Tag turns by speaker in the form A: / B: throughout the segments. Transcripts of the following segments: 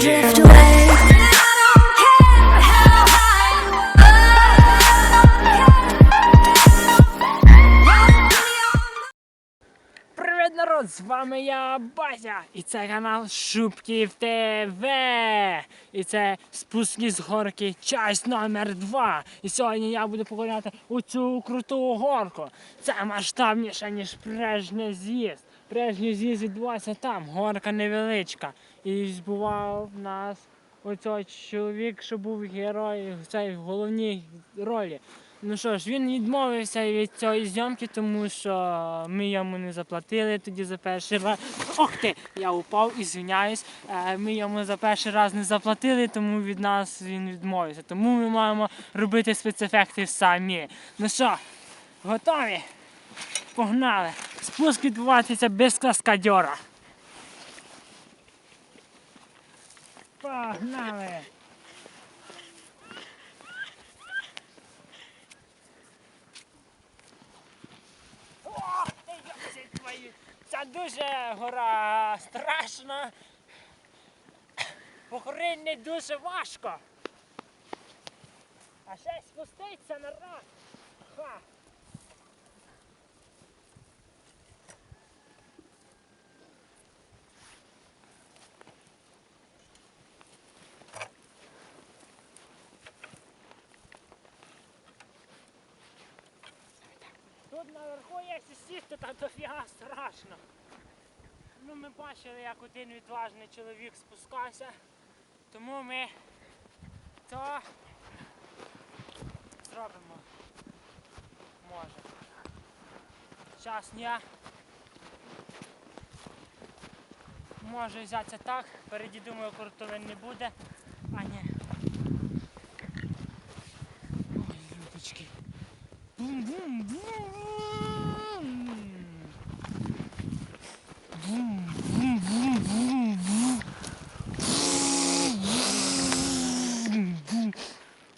A: drift away.
B: З вами я Базя, і це канал Шубків ТВ. І це спуски з горки, часть номер 2. І сьогодні я буду покоряти у цю круту горку. Це масштабніше, ніж прежній з'їзд. Прежній з'їзд відбувався там, горка невеличка. І збував нас оцей чоловік, що був герой в цій головній ролі. Ну що ж, він відмовився від цієї зйомки, тому що ми йому не заплатили тоді за перший раз. Ох ти! Я упав і звиняюсь. Е, Ми йому за перший раз не заплатили, тому від нас він відмовився. Тому ми маємо робити спецефекти самі. Ну що, готові? Погнали! Спуск відбуватися без каскадьора. Погнали! Ох, ти йоси твої! Це дуже гора страшна. Похорити не дуже важко. А ще спуститься на раз. Ха. Тут наверху, якщо сісти, там дофіга страшно. Ну, ми бачили, як один відважний чоловік спускався, тому ми то зробимо. Може. Зараз я можу взятися так, впереді думаю, куртовин не буде. А ні. Ой, людочки. Бум-бум-бум. Бум-бум-бум-бум.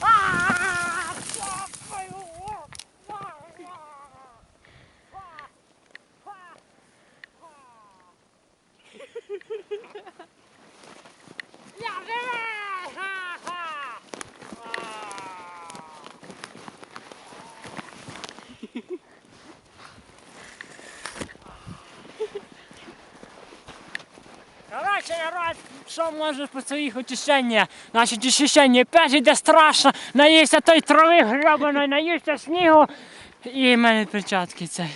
B: А, капаю. А, а. А, а, а. Я живий! Ха-ха! А. Короче, народ, що можеш по своїх очищеннях? Значить, очищення опять йде страшно, наївся той трави гребаної, наївся снігу. І в мене перчатки цей.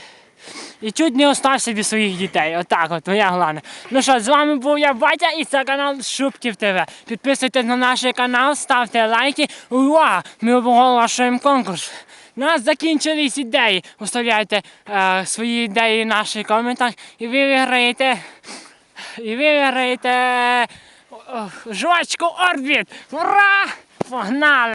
B: І чуть не остався від своїх дітей. Отак от, моя головне. Ну що, з вами був я Батя і це канал Шубків ТВ. Підписуйтесь на наш канал, ставте лайки. Уа! Ми оголошуємо конкурс. У нас закінчились ідеї. Оставляйте е, свої ідеї в наших коментах і ви виграєте. І ви виграєте жвачку Орбіт! Ура! Погнали!